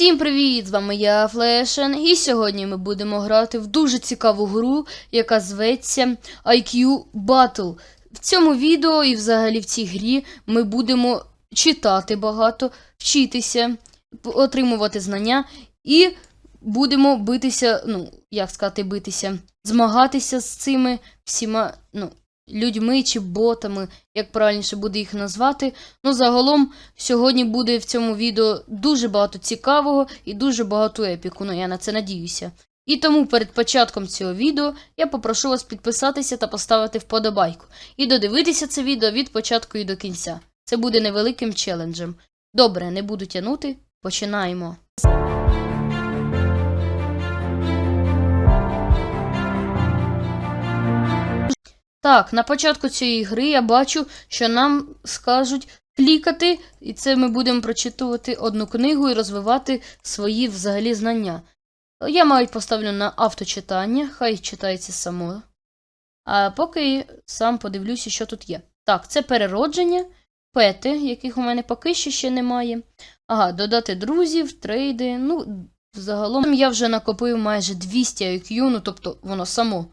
Всім привіт! З вами я Флешен, і сьогодні ми будемо грати в дуже цікаву гру, яка зветься IQ Battle. В цьому відео і взагалі в цій грі ми будемо читати багато, вчитися, отримувати знання і будемо битися, ну, як сказати, битися, змагатися з цими всіма ну, людьми чи ботами, як правильніше буде їх назвати. Ну, загалом, сьогодні буде в цьому відео дуже багато цікавого і дуже багато епіку, ну я на це надіюся. І тому перед початком цього відео я попрошу вас підписатися та поставити вподобайку. І додивитися це відео від початку і до кінця. Це буде невеликим челенджем. Добре, не буду тягнути. Починаємо. Так, на початку цієї гри я бачу, що нам скажуть клікати, і це ми будемо прочитувати одну книгу і розвивати свої взагалі знання. Я мабуть поставлю на авточитання, хай читається само. А поки сам подивлюся, що тут є. Так, це переродження, пети, яких у мене поки що ще немає. Ага, додати друзів, трейди. Ну, загалом я вже накопив майже 200 IQ, ну тобто воно само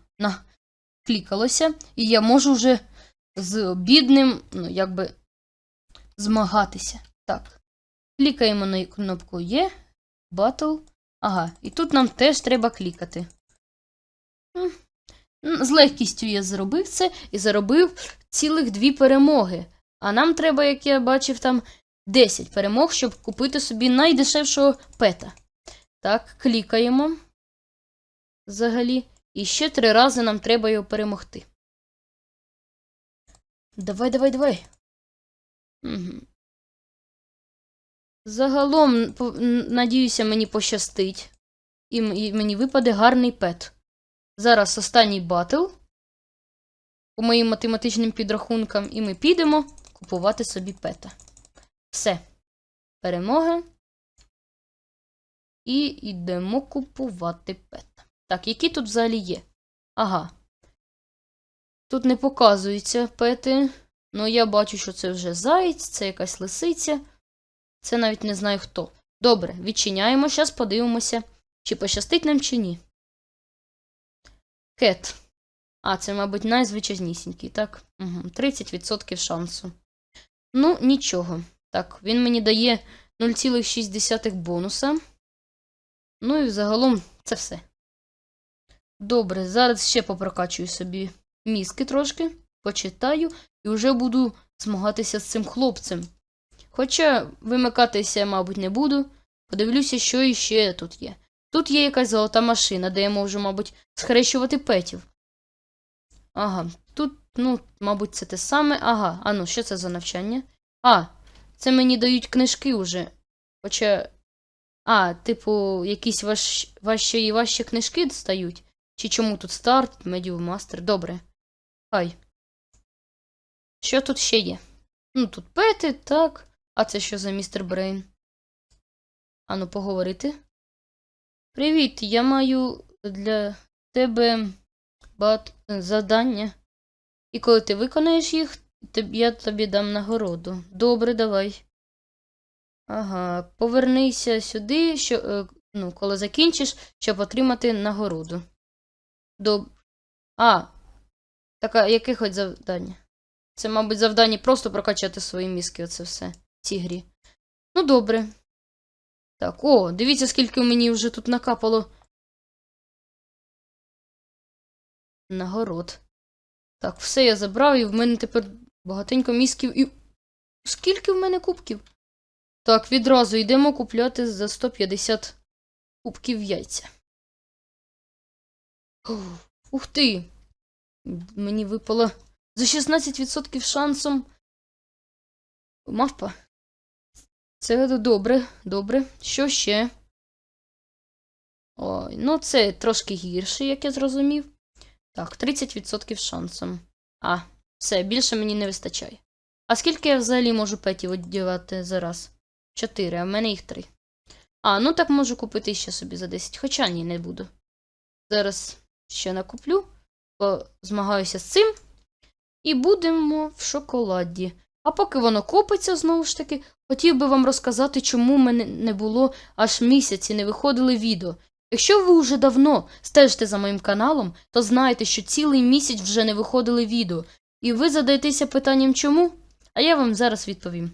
наклікалося, і я можу вже з бідним, ну, якби, змагатися. Так. Клікаємо на кнопку Є, Battle. Ага, і тут нам теж треба клікати. З легкістю я зробив це і заробив цілих дві перемоги. А нам треба, як я бачив, там 10 перемог, щоб купити собі найдешевшого пета. Так, клікаємо. Взагалі. І ще три рази нам треба його перемогти. Давай, давай, давай. Угу. Загалом, надіюся, мені пощастить. І, мені випаде гарний пет. Зараз останній батл. По моїм математичним підрахункам, і ми підемо купувати собі пета. Все. Перемога. І йдемо купувати пета. Так, які тут взагалі є? Ага. Тут не показуються пети. Ну, я бачу, що це вже заєць, це якась лисиця. Це навіть не знаю хто. Добре, відчиняємо, зараз подивимося, чи пощастить нам, чи ні. Кет. А, це, мабуть, найзвичайнісінький, так? Угу. 30% шансу. Ну, нічого. Так, він мені дає 0,6 бонуса. Ну і загалом це все. Добре, зараз ще попрокачую собі мізки трошки, почитаю і вже буду змагатися з цим хлопцем. Хоча вимикатися, мабуть, не буду. Подивлюся, що іще тут є. Тут є якась золота машина, де я можу, мабуть, схрещувати петів. Ага, тут, ну, мабуть, це те саме. Ага, а ну, що це за навчання? А, це мені дають книжки уже. Хоча. А, типу, якісь важ... важчі і важчі книжки достають? Чи чому тут старт, медіум мастер? Добре. Хай. Що тут ще є? Ну, тут пети, так. А це що за містер Брейн? Ану, поговорити. Привіт, я маю для тебе бат... завдання. І коли ти виконаєш їх, я тобі дам нагороду. Добре, давай. Ага, повернися сюди, що, е, ну, коли закінчиш, щоб отримати нагороду. Доб... А, так, а яке хоч завдання? Це, мабуть, завдання просто прокачати свої мізки, оце все в цій грі. Ну, добре. Так, о, дивіться, скільки мені вже тут накапало. Нагород. Так, все я забрав, і в мене тепер багатенько мізків. І. Скільки в мене кубків? Так, відразу йдемо купляти за 150 кубків яйця. Ух, ти! Мені випало за 16% шансом. Мавпа. Це добре, добре. Що ще? Ой, ну це трошки гірше, як я зрозумів. Так, 30% шансом. А, все, більше мені не вистачає. А скільки я взагалі можу петів одягати за раз? Чотири, а в мене їх три. А, ну так можу купити ще собі за 10, хоча ні, не буду. Зараз ще накуплю, змагаюся з цим. І будемо в шоколаді. А поки воно копиться, знову ж таки, Хотів би вам розказати, чому мене не було аж місяці, не виходили відео. Якщо ви вже давно стежите за моїм каналом, то знаєте, що цілий місяць вже не виходили відео. І ви задаєтеся питанням чому? А я вам зараз відповім.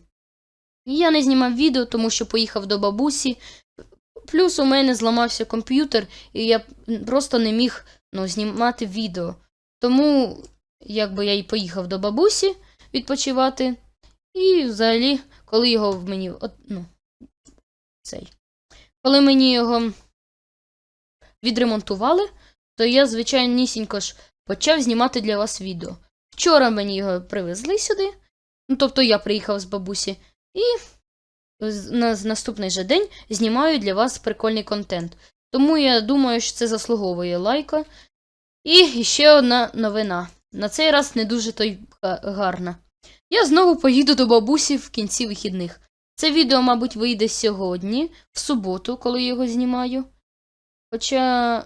Я не знімав відео, тому що поїхав до бабусі. Плюс у мене зламався комп'ютер, і я просто не міг ну, знімати відео. Тому, якби я і поїхав до бабусі відпочивати. І взагалі, коли його в мені. От, ну, цей. Коли мені його відремонтували, то я, звичайнісінько ж, почав знімати для вас відео. Вчора мені його привезли сюди. Ну, тобто я приїхав з бабусі, і на наступний же день знімаю для вас прикольний контент. Тому я думаю, що це заслуговує лайка. І ще одна новина. На цей раз не дуже то гарна. Я знову поїду до бабусі в кінці вихідних. Це відео, мабуть, вийде сьогодні, в суботу, коли його знімаю. Хоча.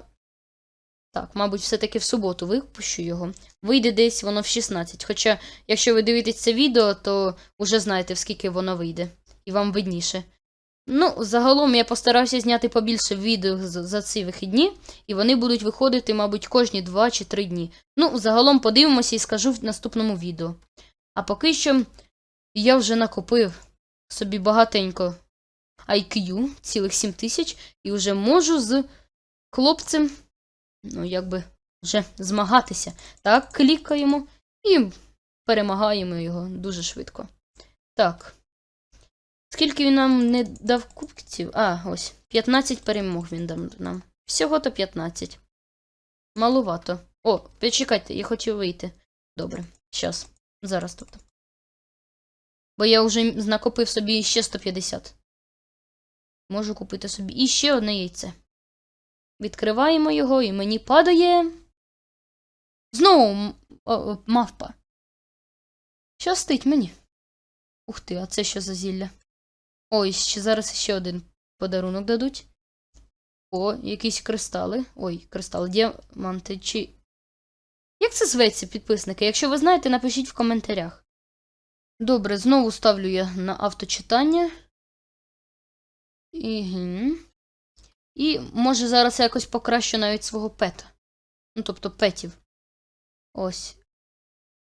Так, мабуть, все-таки в суботу випущу його. Вийде десь воно в 16. Хоча, якщо ви дивитесь це відео, то вже знаєте, в скільки воно вийде. І вам видніше. Ну, загалом я постарався зняти побільше відео за ці вихідні, і вони будуть виходити, мабуть, кожні 2 чи 3 дні. Ну, загалом подивимося і скажу в наступному відео. А поки що я вже накопив собі багатенько IQ, цілих 7 тисяч, і вже можу з хлопцем, ну, якби, вже змагатися. Так, клікаємо і перемагаємо його дуже швидко. Так. Скільки він нам не дав кубків? А, ось. 15 перемог він дав нам. Всього то 15. Малувато. О, почекайте, я хотів вийти. Добре, щас. Зараз тобто. Бо я вже накопив собі ще 150. Можу купити собі і ще одне яйце. Відкриваємо його, і мені падає. Знову мавпа. Щастить мені. Ух ти, а це що за зілля? Ой, ще зараз ще один подарунок дадуть. О, якісь кристали. Ой, кристали, діаманти чи. Як це зветься, підписники? Якщо ви знаєте, напишіть в коментарях. Добре, знову ставлю я на авточитання. Угу. І може зараз я якось покращу навіть свого пета. Ну, тобто петів. Ось.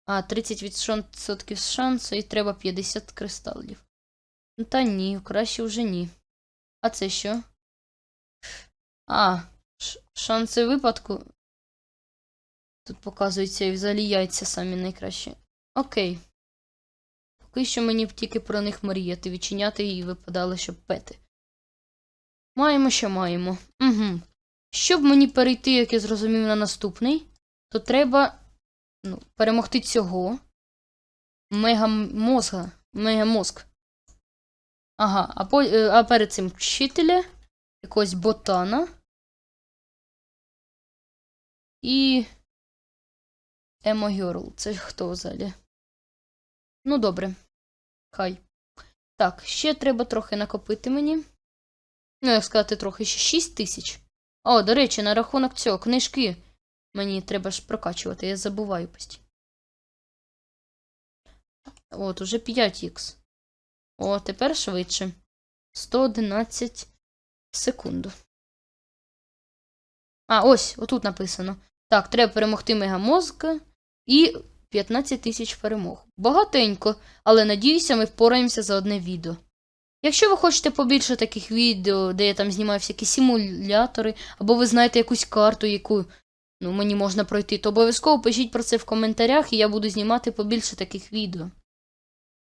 А, 30% шансу і треба 50 кристалів. Ну, Та ні, краще вже ні. А це що? А, шанси випадку. Тут показуються і взагалі яйця самі найкращі. Окей. Поки що мені б тільки про них мріяти, відчиняти і випадали, щоб пети. Маємо, що маємо. Угу. Щоб мені перейти, як я зрозумів, на наступний, то треба ну, перемогти цього. Мегамозга. Мегамозг. Ага, а, по, е, а перед цим вчителя, якогось ботана. І. Емо Герл. Це хто взагалі? Ну, добре. Хай. Так, ще треба трохи накопити мені. Ну, як сказати, трохи ще 6 тисяч. О, до речі, на рахунок цього, книжки. Мені треба ж прокачувати, я забуваю постійно. От, уже 5х. О, тепер швидше. 111 в секунду. А, ось, отут написано. Так, треба перемогти мегамозка і 15 тисяч перемог. Багатенько, але надіюся, ми впораємося за одне відео. Якщо ви хочете побільше таких відео, де я там знімаю всякі симулятори, або ви знаєте якусь карту, яку ну, мені можна пройти, то обов'язково пишіть про це в коментарях, і я буду знімати побільше таких відео.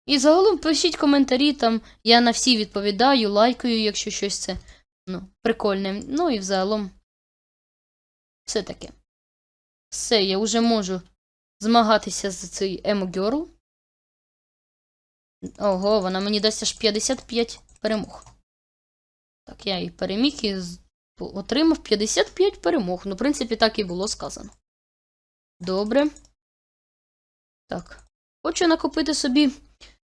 І загалом пишіть коментарі, там я на всі відповідаю, лайкаю, якщо щось це ну, прикольне. Ну і взагалом все таке. Все, я вже можу змагатися з цією Емо Girl. Ого, вона мені дасть аж 55 перемог. Так, я і переміг і отримав 55 перемог. Ну, в принципі, так і було сказано. Добре. Так. Хочу накопити собі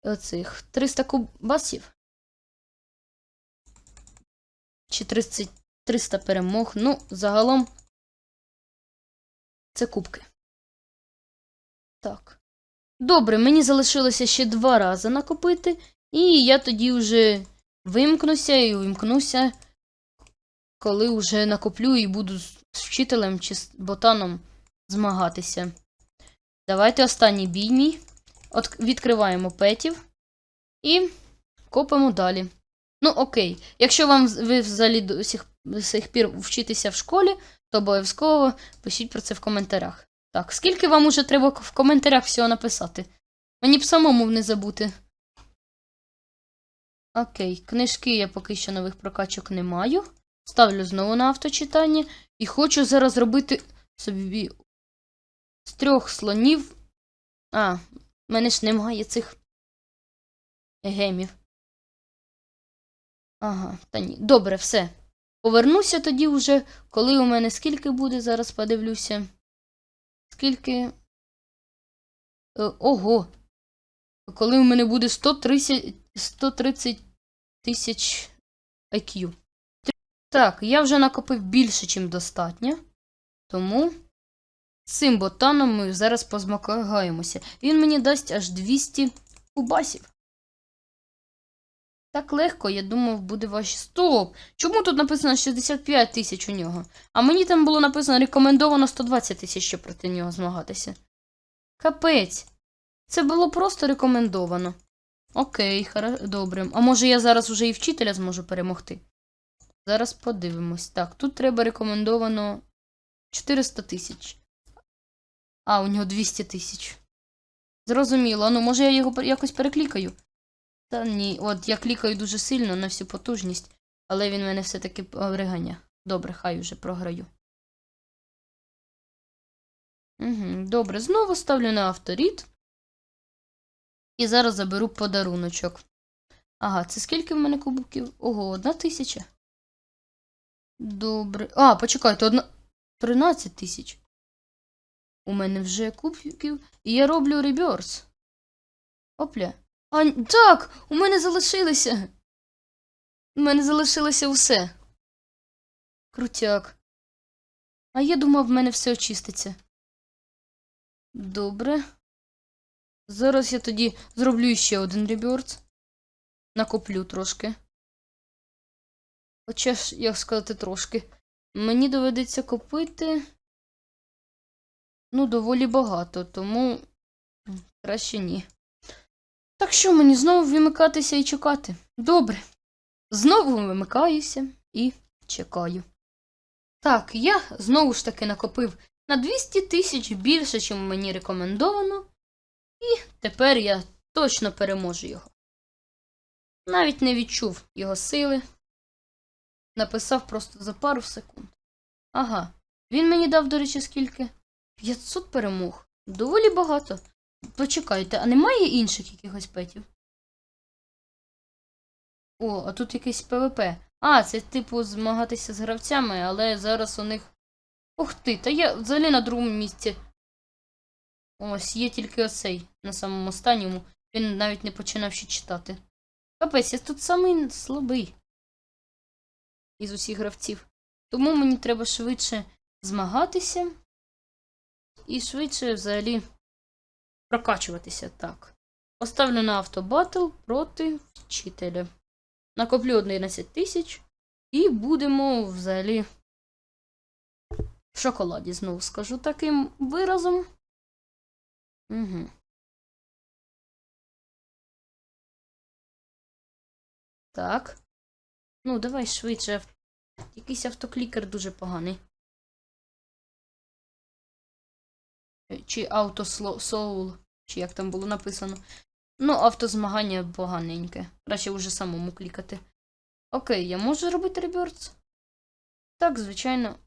оцих 300 кубасів. Чи 30, 300 перемог. Ну, загалом. Це кубки. Так. Добре, мені залишилося ще два рази накопити, І я тоді вже вимкнуся і увімкнуся, коли вже накоплю і буду з вчителем чи з ботаном змагатися. Давайте останній бій мій. От відкриваємо петів і копимо далі. Ну, окей. Якщо вам ви взагалі до сих, до сих пір вчитеся в школі, то обов'язково пишіть про це в коментарях. Так, скільки вам уже треба в коментарях всього написати? Мені б самому не забути. Окей, книжки я поки що нових прокачок не маю. Ставлю знову на авточитання. І хочу зараз зробити собі з трьох слонів. А, в мене ж немає цих гемів. Ага, та ні. Добре, все. Повернуся тоді вже, коли у мене скільки буде, зараз подивлюся. Скільки. Е, ого. Коли у мене буде 130, 130 тисяч IQ. Так, я вже накопив більше, чим достатньо. Тому цим ботаном ми зараз позмагаємося. Він мені дасть аж 200 кубасів. Так легко, я думав, буде ваші. Стоп! Чому тут написано 65 тисяч у нього? А мені там було написано рекомендовано 120 тисяч, щоб проти нього змагатися. Капець. Це було просто рекомендовано. Окей, хара... добре. А може я зараз уже і вчителя зможу перемогти? Зараз подивимось. Так, тут треба рекомендовано 400 тисяч. А, у нього 200 тисяч. Зрозуміло. Ну, може я його якось переклікаю? Та ні, от я клікаю дуже сильно на всю потужність, але він мене все-таки приганя. Добре, хай уже програю. Угу, добре, знову ставлю на авторіт. І зараз заберу подаруночок. Ага, це скільки в мене кубків? Ого, одна тисяча. Добре. А, почекайте, одна. 13 тисяч. У мене вже кубків. І я роблю реберс. Опля. А, так! У мене залишилося. У мене залишилося все. Крутяк. А я думав, в мене все очиститься. Добре. Зараз я тоді зроблю ще один реберс. Накоплю трошки. Хоча ж, як сказати, трошки. Мені доведеться купити. Ну, доволі багато, тому краще ні. Так що мені знову вимикатися і чекати? Добре. Знову вимикаюся і чекаю. Так, я знову ж таки накопив на 200 тисяч більше, ніж мені рекомендовано. І тепер я точно переможу його. Навіть не відчув його сили. Написав просто за пару секунд. Ага. Він мені дав, до речі, скільки? 500 перемог. Доволі багато. Почекайте, а немає інших якихось петів? О, а тут якийсь ПВП. А, це типу змагатися з гравцями, але зараз у них. Ух ти, та я взагалі на другому місці. Ось, є тільки оцей на самому останньому. Він навіть не починав ще читати. Капець, я тут самий слабий із усіх гравців. Тому мені треба швидше змагатися і швидше взагалі прокачуватися так. Поставлю на автобатл проти вчителя. Накоплю 11 тисяч і будемо взагалі в шоколаді, знову скажу таким виразом. Угу. Так. Ну, давай швидше. Якийсь автоклікер дуже поганий. Чи автосоул, чи як там було написано. Ну, автозмагання поганеньке. Краще вже самому клікати. Окей, я можу зробити реберц? Так, звичайно.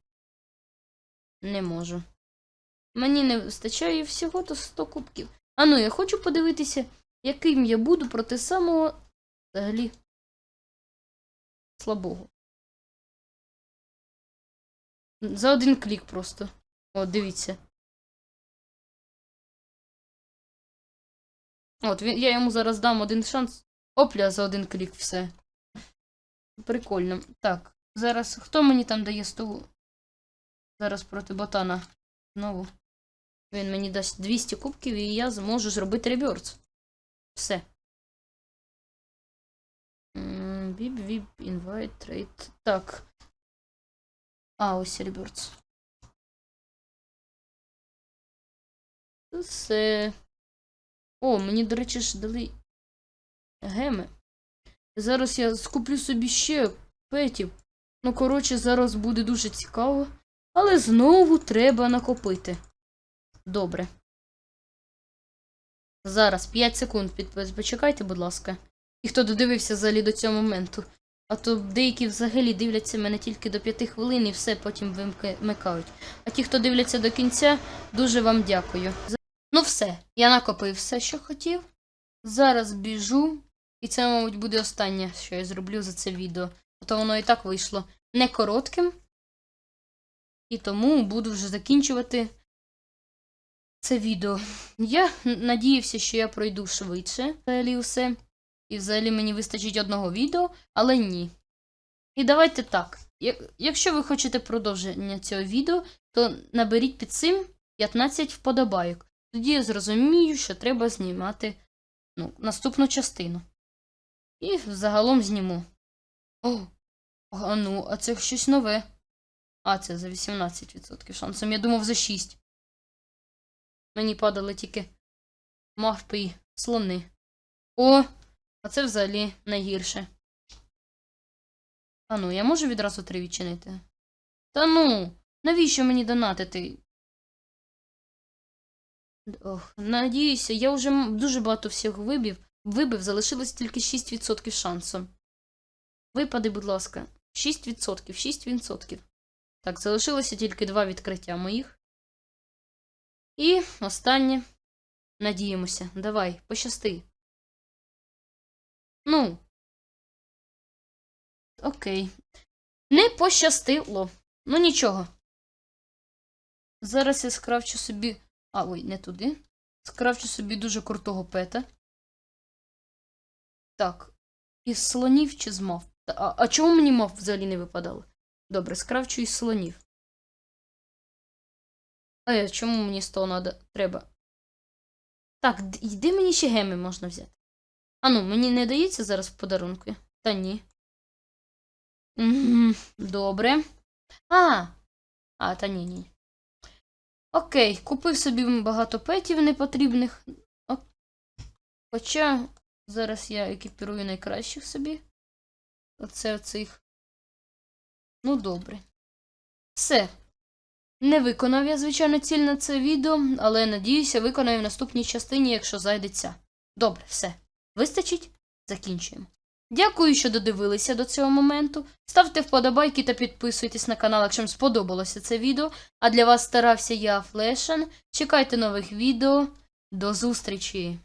Не можу. Мені не вистачає всього то 100 кубків. А ну, я хочу подивитися, яким я буду проти самого взагалі слабого. За один клік просто. О, дивіться. От, він, я йому зараз дам один шанс. Опля, за один клік все. Прикольно. Так, зараз хто мені там дає столу? Зараз проти ботана. Знову. Він мені дасть 200 кубків і я зможу зробити реберс. Все. Біб, віп, інвайт, трейд. Так. А, ось Rebirths. Все. О, мені, до речі, ж дали геми. Зараз я скуплю собі ще петів. Ну, коротше, зараз буде дуже цікаво. Але знову треба накопити. Добре. Зараз 5 секунд підпис. Почекайте, будь ласка. І хто додивився взагалі до цього моменту. А то деякі взагалі дивляться мене тільки до 5 хвилин і все потім вмикають. А ті, хто дивляться до кінця, дуже вам дякую. Ну все, я накопив все, що хотів. Зараз біжу. І це, мабуть, буде останнє, що я зроблю за це відео. А то воно і так вийшло не коротким. І тому буду вже закінчувати це відео. Я надіявся, що я пройду швидше взагалі усе. І взагалі мені вистачить одного відео, але ні. І давайте так. Якщо ви хочете продовження цього відео, то наберіть під цим 15 вподобайок. Тоді я зрозумію, що треба знімати ну, наступну частину. І загалом зніму. О, а ну, а це щось нове. А, це за 18% шансом. Я думав за 6. Мені падали тільки мавпи і слони. О, а це взагалі найгірше. А ну, я можу відразу три відчинити? Та ну, навіщо мені донатити? Ох, надіюся, я вже дуже багато всіх вибив. Вибив, залишилось тільки 6% шансу. Випади, будь ласка. 6%, 6%. Так, залишилося тільки два відкриття моїх. І останнє. Надіємося. Давай, пощасти. Ну. Окей. Не пощастило. Ну нічого. Зараз я скрафчу собі. А, ой, не туди. Скрафчу собі дуже крутого пета. Так. Із слонів чи з мав? А, а чому мені мав взагалі не випадало? Добре, скрафчу із слонів. Я, чому мені з того надо? треба? Так, де мені ще геми можна взяти? А ну, мені не дається зараз в подарунку? Та ні. Добре. А! А, та ні, ні. Окей, купив собі багато петів непотрібних. Хоча зараз я екіпірую найкращих собі. Оце оцих. Ну, добре. Все. Не виконав я, звичайно, ціль на це відео, але надіюся, виконаю в наступній частині, якщо зайдеться. Добре, все. Вистачить? Закінчуємо. Дякую, що додивилися до цього моменту. Ставте вподобайки та підписуйтесь на канал, якщо вам сподобалося це відео. А для вас старався я, Флешен. Чекайте нових відео. До зустрічі!